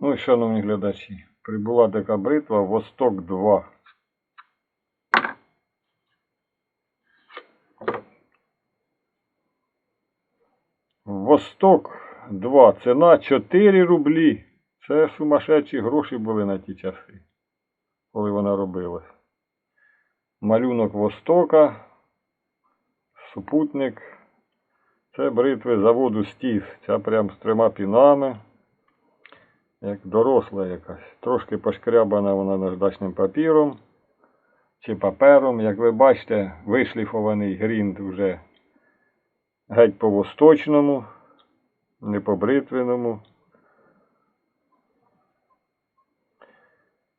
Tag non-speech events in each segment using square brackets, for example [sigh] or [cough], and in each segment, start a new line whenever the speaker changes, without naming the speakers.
Ну і шановні глядачі, прибула така бритва Восток 2. Восток 2. Ціна 4 рублі. Це сумасшедші гроші були на ті часи, коли вона робилась. Малюнок Востока, супутник. Це бритви заводу Стіс. Ця прям з трьома пінами. Як доросла якась. Трошки пошкрябана вона наждачним папіром чи папером. Як ви бачите, вишліфований грінт вже геть по восточному, не по бритвеному.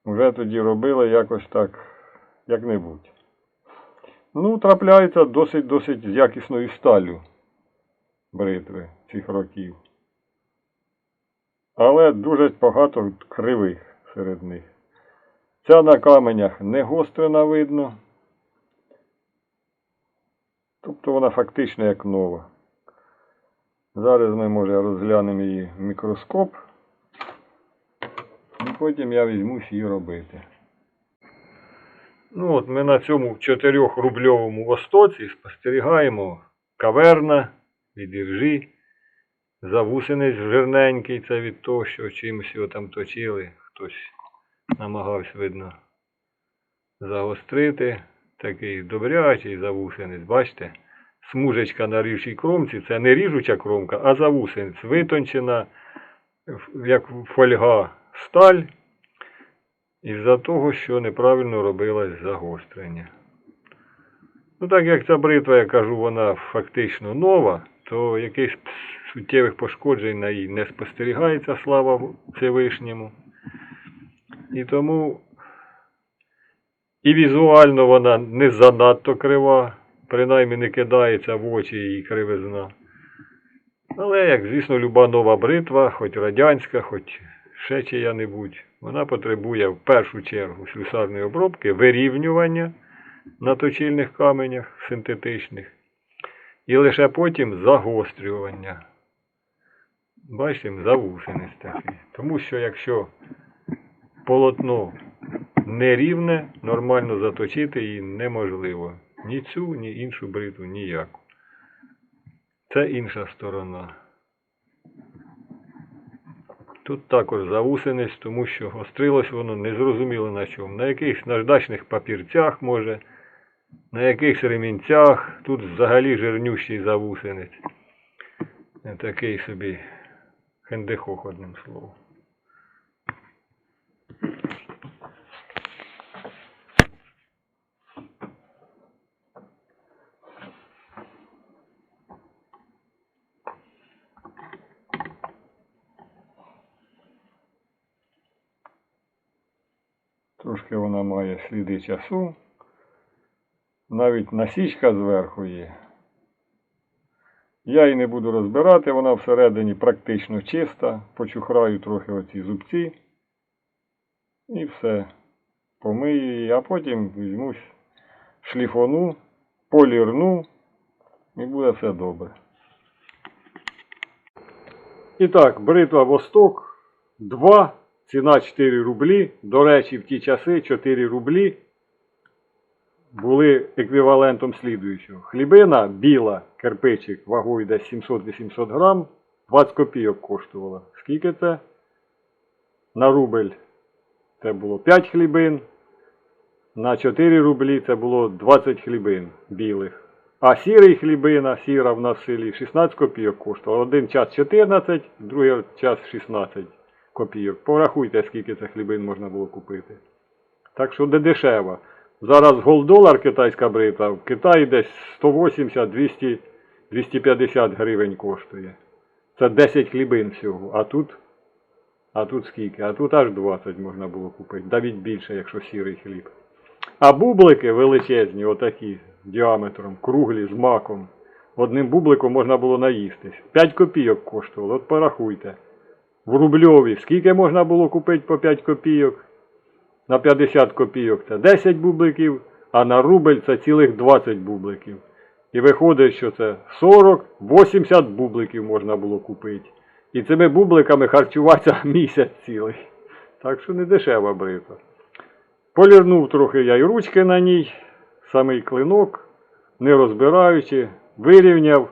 Вже тоді робили якось так, як-небудь. Ну, трапляється досить-досить з якісною сталю бритви цих років. Але дуже багато кривих серед них. Ця на каменях не гострена видно. Тобто вона фактично як нова. Зараз ми, може, розглянемо її в мікроскоп. І потім я візьмусь її робити. Ну от ми на цьому 4-рубльовому востоці спостерігаємо каверна від іржі, завусенець жирненький, це від того, що чимось його там точили. Хтось намагався, видно, загострити. Такий добрячий завусенець, бачите? Смужечка на ріжчій кромці, це не ріжуча кромка, а завусенець, витончена, як фольга сталь, із-за того, що неправильно робилось загострення. Ну, так як ця бритва, я кажу, вона фактично нова, то якихось суттєвих пошкоджень на їй не спостерігається, слава Всевишньому. І тому і візуально вона не занадто крива, принаймні не кидається в очі її кривизна. Але, як звісно, люба нова бритва, хоч радянська, хоч ще чия-небудь, вона потребує в першу чергу слюсарної обробки, вирівнювання на точильних каменях синтетичних, і лише потім загострювання. Бачимо, завусенець такий. Тому що якщо полотно нерівне, нормально заточити її неможливо. Ні цю, ні іншу бритву, ніяку. Це інша сторона. Тут також завусенець, тому що гострилось воно незрозуміло на чому. На якихось наждачних папірцях може, на якихось ремінцях. Тут взагалі жирнющий завусенець. Такий собі хендехох одним словом. Трошки вона має сліди часу. Навіть насічка зверху є. Я її не буду розбирати, вона всередині практично чиста. Почухраю трохи оці зубці. І все. Помию її, а потім візьмусь шліфону, полірну і буде все добре. І так, бритва Восток 2, ціна 4 рублі. До речі, в ті часи 4 рублі були еквівалентом слідуючого. Хлібина біла, кирпичик, вагою десь 700-800 грам, 20 копійок коштувала. Скільки це? На рубль це було 5 хлібин. На 4 рублі це було 20 хлібин білих. А сірий хлібина, сіра в нас в селі 16 копійок коштувала. Один час 14, другий час 16 копійок. Порахуйте, скільки це хлібин можна було купити. Так що де дешево. Зараз голдолар китайська бритва, в Китаї десь 180-200 250 гривень коштує. Це 10 хлібин всього. А тут, а тут скільки? А тут аж 20 можна було купити. Навіть більше, якщо сірий хліб. А бублики величезні, отакі, діаметром, круглі, з маком. Одним бубликом можна було наїстись. 5 копійок коштувало, от порахуйте. В рубльові скільки можна було купити по 5 копійок? На 50 копійок це 10 бубликів, а на рубль це цілих 20 бубликів. І виходить, що це 40-80 бубликів можна було купити. І цими бубликами харчуватися [laughs] місяць цілий. Так що не дешева бритва. Полірнув трохи я й ручки на ній, самий клинок, не розбираючи, вирівняв,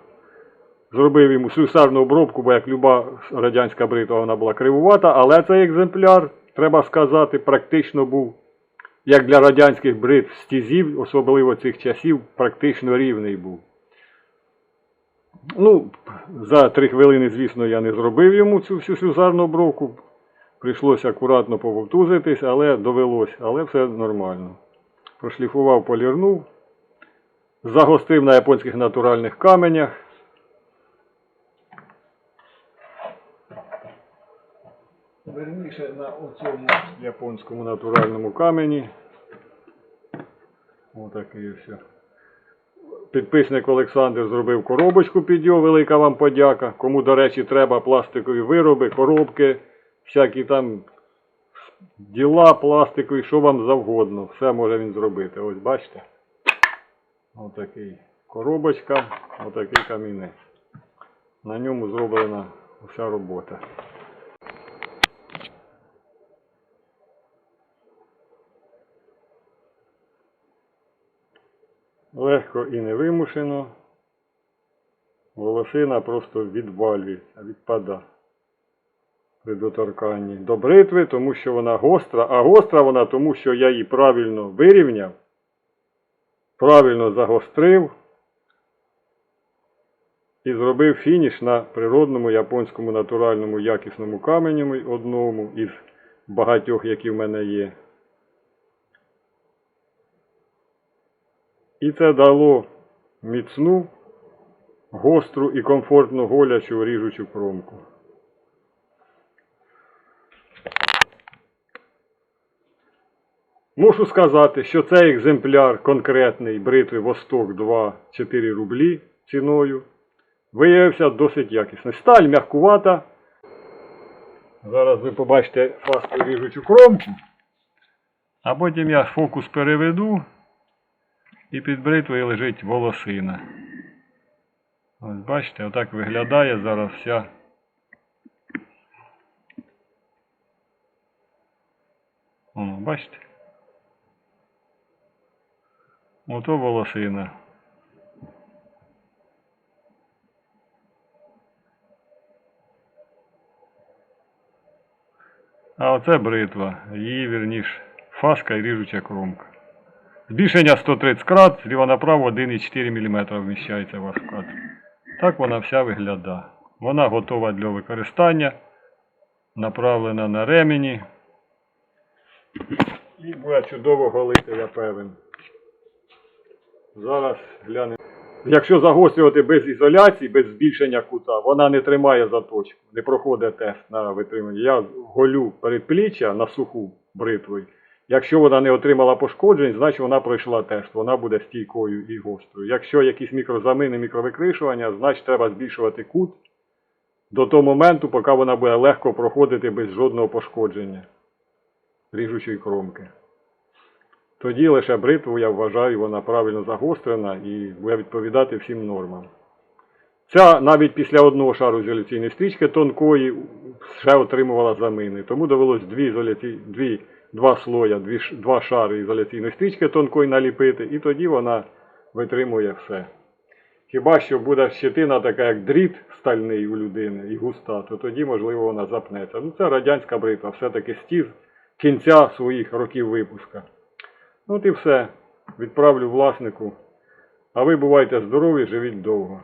зробив йому слюсарну обробку, бо як люба радянська бритва вона була кривувата, але цей екземпляр, треба сказати, практично був, як для радянських бритв стізів, особливо цих часів, практично рівний був. Ну, за три хвилини, звісно, я не зробив йому цю всю слюсарну обробку. Прийшлося акуратно пововтузитись, але довелось, але все нормально. Прошліфував, полірнув, загостив на японських натуральних каменях. Верніше на оцьому японському натуральному камені. Отакий все. Підписник Олександр зробив коробочку під його, велика вам подяка. Кому, до речі, треба пластикові вироби, коробки, всякі там діла пластикові, що вам завгодно. Все може він зробити. Ось бачите. Отакий коробочка, отакий камінець. На ньому зроблена вся робота. Легко і невимушено. Волосина просто відвалюється, відпада при доторканні до бритви, тому що вона гостра, а гостра вона тому, що я її правильно вирівняв, правильно загострив і зробив фініш на природному японському натуральному якісному камені одному із багатьох, які в мене є. І це дало міцну, гостру і комфортну голячу ріжучу кромку. Мушу сказати, що цей екземпляр конкретний бритви Восток 2 4 рублі ціною виявився досить якісний. Сталь м'якувата. Зараз ви побачите фасту ріжучу кромку. А потім я фокус переведу. І під бритвою лежить волосина. Ось бачите, отак виглядає зараз вся. О, бачите? Ото волосина. А оце бритва. Її вірніш фаска і ріжуча кромка. Збільшення 130 крат, зліва направо 1,4 мм вміщається ваш вкат. Так вона вся виглядає. Вона готова для використання, направлена на ремені. І буде чудово голити, я певен. Зараз глянемо. Якщо загострювати без ізоляції, без збільшення кута, вона не тримає заточку, не проходить тест на витримання. Я голю передпліччя на суху бритвою. Якщо вона не отримала пошкоджень, значить вона пройшла тест, вона буде стійкою і гострою. Якщо якісь мікрозамини, мікровикришування, значить треба збільшувати кут до того моменту, поки вона буде легко проходити без жодного пошкодження ріжучої кромки. Тоді лише бритву, я вважаю, вона правильно загострена і буде відповідати всім нормам. Ця навіть після одного шару ізоляційної стрічки тонкої ще отримувала замини. Тому довелось дві ізоляці... дві, два слоя, дві, два шари ізоляційної стрічки тонкої наліпити, і тоді вона витримує все. Хіба що буде щетина така, як дріт стальний у людини і густа, то тоді, можливо, вона запнеться. Ну, це радянська бритва, все-таки стіз кінця своїх років випуска. От і все. Відправлю власнику. А ви бувайте здорові, живіть довго.